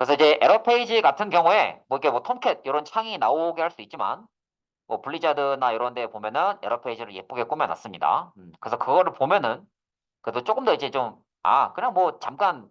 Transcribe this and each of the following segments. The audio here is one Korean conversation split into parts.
그래서 이제 에러 페이지 같은 경우에 뭐 이게 뭐 톰캣 이런 창이 나오게 할 수 있지만 뭐 블리자드나 이런 데 보면은 에러 페이지를 예쁘게 꾸며놨습니다. 음, 그래서 그거를 보면은 그래도 조금 더 이제 좀 아 그냥 뭐 잠깐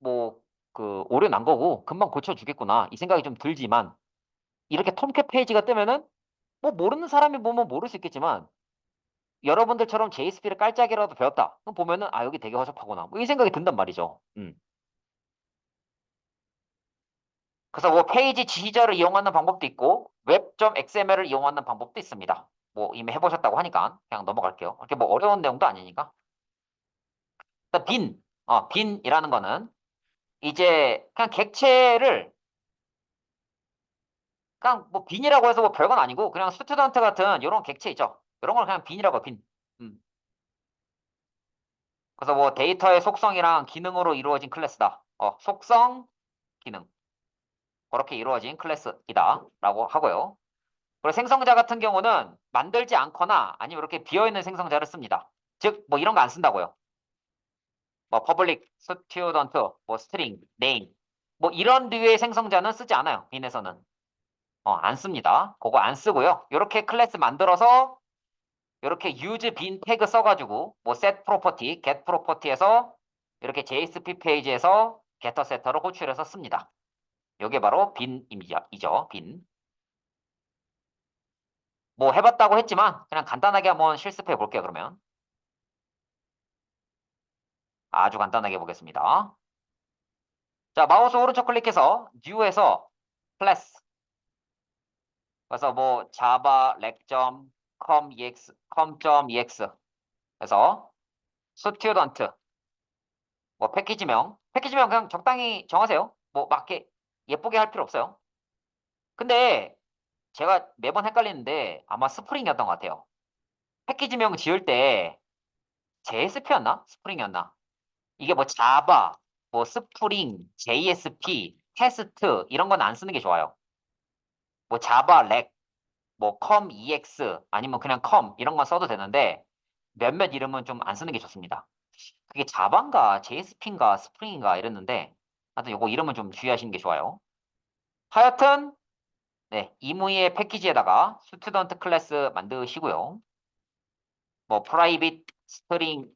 뭐 그 오류 난 거고 금방 고쳐주겠구나 이 생각이 좀 들지만 이렇게 톰캣 페이지가 뜨면은 뭐 모르는 사람이 보면 모를 수 있겠지만 여러분들처럼 JSP를 깔짝이라도 배웠다. 그럼 보면은 아 여기 되게 허접하구나. 뭐 이 생각이 든단 말이죠. 음. 그래서 뭐 페이지 지시자를 이용하는 방법도 있고 웹.xml을 이용하는 방법도 있습니다. 뭐 이미 해보셨다고 하니까 그냥 넘어갈게요. 이렇게 뭐 어려운 내용도 아니니까. 빈, 어, 빈이라는 거는 이제 그냥 객체를 그냥 뭐 빈이라고 해서 뭐 별건 아니고 그냥 스튜던트 같은 이런 객체 있죠. 이런 걸 그냥 빈이라고 해, 빈. 음. 그래서 뭐 데이터의 속성이랑 기능으로 이루어진 클래스다. 어, 속성, 기능. 그렇게 이루어진 클래스이다. 라고 하고요. 그리고 생성자 같은 경우는 만들지 않거나 아니면 이렇게 비어있는 생성자를 씁니다. 즉, 뭐 이런 거 안 쓴다고요. 뭐 public, student, 뭐 string, name. 뭐 이런 류의 생성자는 쓰지 않아요. 빈에서는. 어, 안 씁니다. 그거 안 쓰고요. 이렇게 클래스 만들어서 이렇게 use bin 태그 써가지고 뭐 set property, get property에서 이렇게 JSP 페이지에서 getter setter를 호출해서 씁니다. 이게 바로 빈이죠. 빈. 뭐 해봤다고 했지만 그냥 간단하게 한번 실습해 볼게요. 그러면 아주 간단하게 보겠습니다. 자 마우스 오른쪽 클릭해서 new에서 클래스 그래서 뭐 java 렉점 com.ex com.ex 그래서 student 뭐 패키지명 패키지명 그냥 적당히 정하세요. 뭐 맞게 예쁘게 할 필요 없어요. 근데 제가 매번 헷갈리는데 아마 스프링이었던 것 같아요. 패키지명 지을 때 JSP였나? 스프링이었나? 이게 뭐 자바, 뭐 스프링, JSP, 테스트 이런 건 안 쓰는 게 좋아요. 뭐 자바 렉, 뭐 com ex 아니면 그냥 com 이런 건 써도 되는데 몇몇 이름은 좀 안 쓰는 게 좋습니다. 그게 자바인가 JSP인가 스프링인가 이랬는데 하여튼 요거 이름은 좀 주의하시는 게 좋아요. 하여튼 네, 이무의 패키지에다가 스튜던트 클래스 만드시고요. 뭐 private string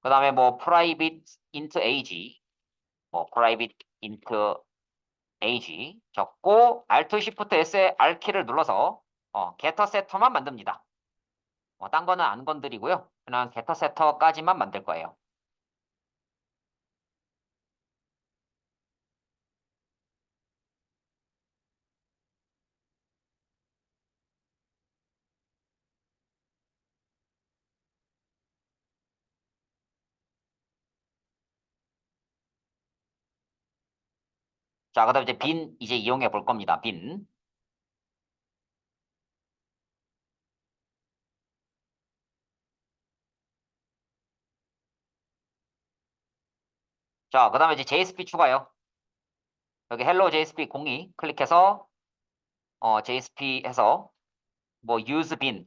그 다음에 뭐 private int age 뭐 private int 적고 alt shift s의 R 키를 눌러서 어, getter setter만 만듭니다. 어, 딴 거는 안 건드리고요. 그냥 getter setter까지만 만들 거예요. 자, 그 다음 이제 빈 이제 이용해 볼 겁니다. 빈. 자, 그 다음에 이제 JSP 추가요. 여기 hello JSP 02 클릭해서 어, JSP 해서 뭐 use bin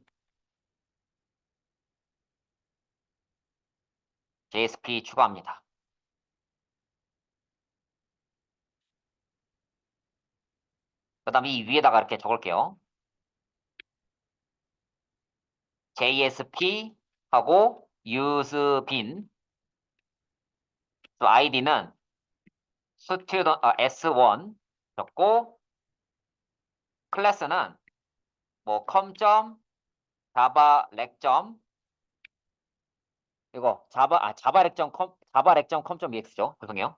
JSP 추가합니다. 그 다음에 이 위에다가 이렇게 적을게요. JSP 하고 use bin 또 아이디는 student 아, S1 적고 클래스는 뭐 com. java 렉점 이거 자바 아 자바 컴 자바 렉점 com.ex죠. 죄송해요.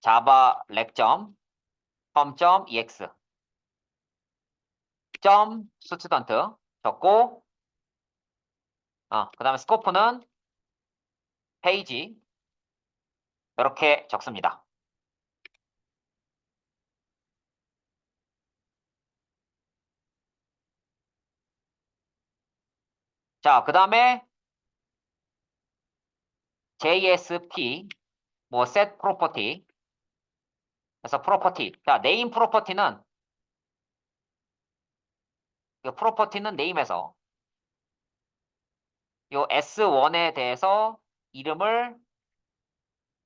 자바 렉점 com.ex 점 스튜던트 적고 어, 그 다음에 스코프는 페이지 이렇게 적습니다. 자, 그 다음에 JSP 뭐 set property 그래서 property 자 name property는 이 property는 name에서 요 S1에 대해서 이름을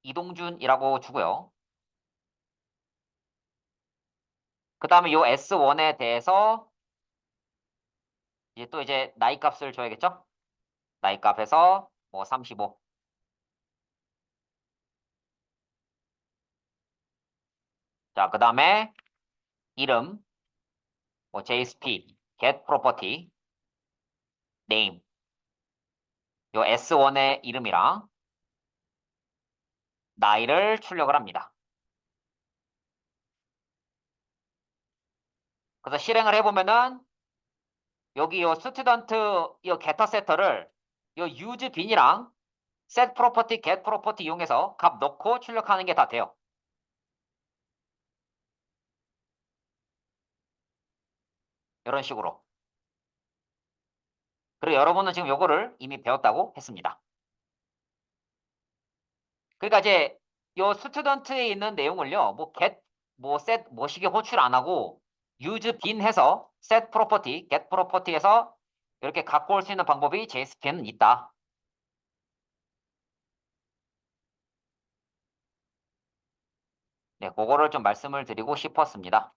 이동준이라고 주고요. 그 다음에 요 S1에 대해서 이제 또 이제 나이 값을 줘야겠죠? 나이 값에서 뭐 35. 자, 그 다음에 이름, 뭐 JSP, get property, name. 요 S1의 이름이랑 나이를 출력을 합니다. 그래서 실행을 해보면은 여기 요 스튜던트 요 getter setter를 요 use bin이랑 set property, get property 이용해서 값 넣고 출력하는 게 다 돼요. 이런 식으로. 그리고 여러분은 지금 요거를 이미 배웠다고 했습니다. 그러니까 이제 요 스튜던트에 있는 내용을요. 뭐 get, 뭐 set, 뭐시기 호출 안 하고 use bin 해서 set property, get property에서 이렇게 갖고 올 수 있는 방법이 JSP에는 있다. 네, 그거를 좀 말씀을 드리고 싶었습니다.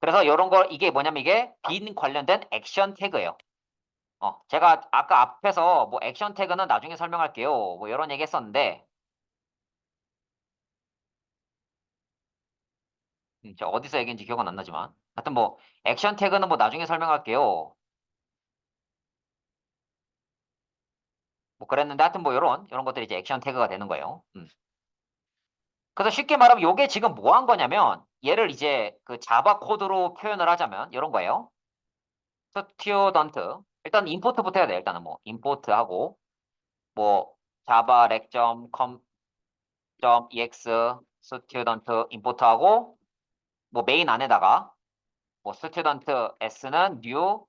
그래서 이런 거 이게 뭐냐면 이게 bin 관련된 액션 태그예요. 어, 제가 아까 앞에서 뭐 액션 태그는 나중에 설명할게요. 뭐 이런 얘기 했었는데 음, 저 어디서 얘기인지 기억은 안 나지만 하여튼 뭐 액션 태그는 뭐 나중에 설명할게요. 뭐 그랬는데 하여튼 뭐 이런 이런 것들이 이제 액션 태그가 되는 거예요. 음. 그래서 쉽게 말하면 이게 지금 뭐 한 거냐면 얘를 이제 그 자바 코드로 표현을 하자면 이런 거예요. 스튜던트 일단 임포트부터 해야 돼. 일단은 뭐 임포트하고 뭐 자바 렉.com.ex 스튜던트 임포트하고 뭐 메인 안에다가 뭐 스튜던트 s는 new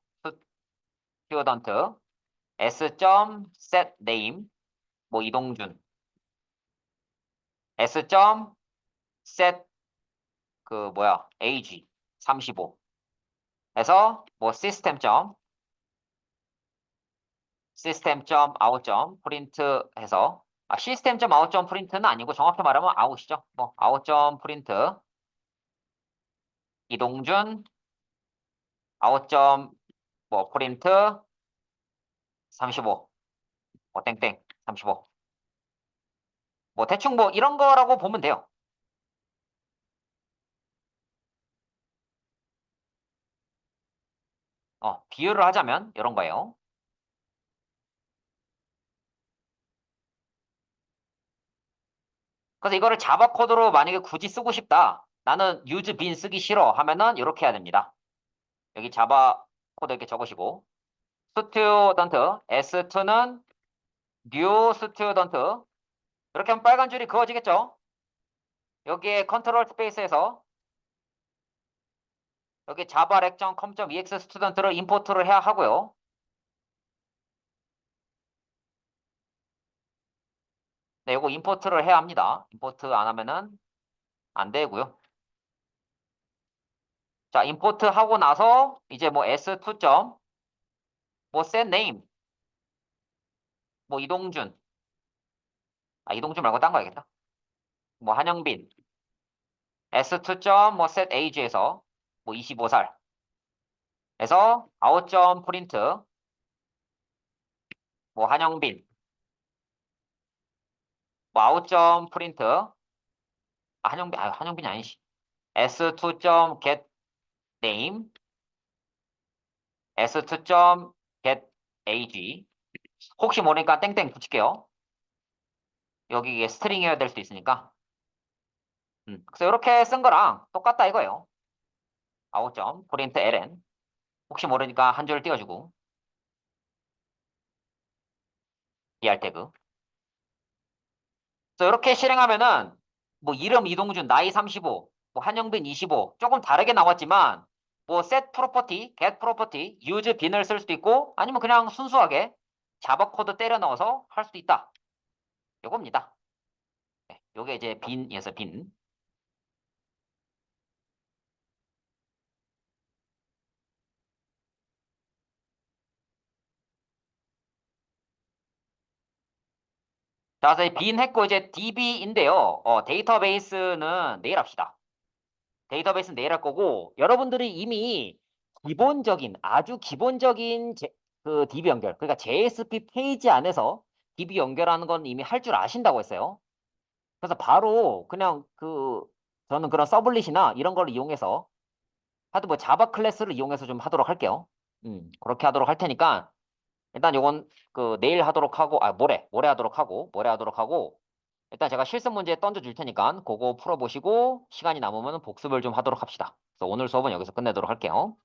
스튜던트 s.set name 뭐 이동준 s.set 그 뭐야 age 35 해서 뭐 system. system.out. print 해서 아, system.out. print는 아니고 정확히 말하면 out이죠. 뭐 out. print 이동준 out. 뭐 print 35. 뭐 땡땡 35. 뭐 대충 뭐 이런 거라고 보면 돼요. 어, 비유를 하자면 이런 거예요. 그래서 이거를 자바 코드로 만약에 굳이 쓰고 싶다. 나는 use bin 쓰기 싫어 하면은 이렇게 해야 됩니다. 여기 자바 코드 이렇게 적으시고 student s2는 new student 이렇게 하면 빨간 줄이 그어지겠죠? 여기에 컨트롤 스페이스에서 여기 자바 렉.com.ex 스튜던트를 임포트를 해야 하고요. 네, 이거 임포트를 해야 합니다. 임포트 안 하면은 안 되고요. 자, 임포트 하고 나서 이제 뭐 s2. 점, 뭐 set name. 뭐 이동준. 아, 이동준 말고 딴 거 해야겠다. 뭐 한영빈. s2. 점, 뭐 set age에서 뭐 25살. 해서 out. 점 print. 뭐 한영빈. 뭐 out. 점 print. 아, 한영빈, 아, 한영빈이 아니시. s2. 점 get name s2.get ag 혹시 모르니까 땡땡 붙일게요. 여기 이게 스트링이어야 될 수도 있으니까. 음, 그래서 이렇게 쓴 거랑 똑같다 이거예요. 아웃점 print ln 혹시 모르니까 한 줄 띄워주고 er 태그. 그래서 이렇게 실행하면은 뭐 이름 이동준 나이 35, 뭐 한영빈 25 조금 다르게 나왔지만 뭐 set property, get property, use bin을 쓸 수도 있고 아니면 그냥 순수하게 자바 코드 때려 넣어서 할 수도 있다. 요겁니다. 네, 요게 이제 bin이어서 bin. 자, 그래서 빈 했고 이제 DB인데요. 어, 데이터베이스는 내일 합시다. 데이터베이스는 내일 할 거고 여러분들이 이미 기본적인 아주 기본적인 제, 그 DB 연결 그러니까 JSP 페이지 안에서 DB 연결하는 건 이미 할 줄 아신다고 했어요. 그래서 바로 그냥 그 저는 그런 서블릿이나 이런 걸 이용해서 하여튼 뭐 자바 클래스를 이용해서 좀 하도록 할게요. 음, 그렇게 하도록 할 테니까 일단 요건 그 내일 하도록 하고 아 모레 모레 하도록 하고 모레 하도록 하고 일단 제가 실습 문제 던져 줄 테니까 그거 풀어보시고 시간이 남으면 복습을 좀 하도록 합시다. 그래서 오늘 수업은 여기서 끝내도록 할게요.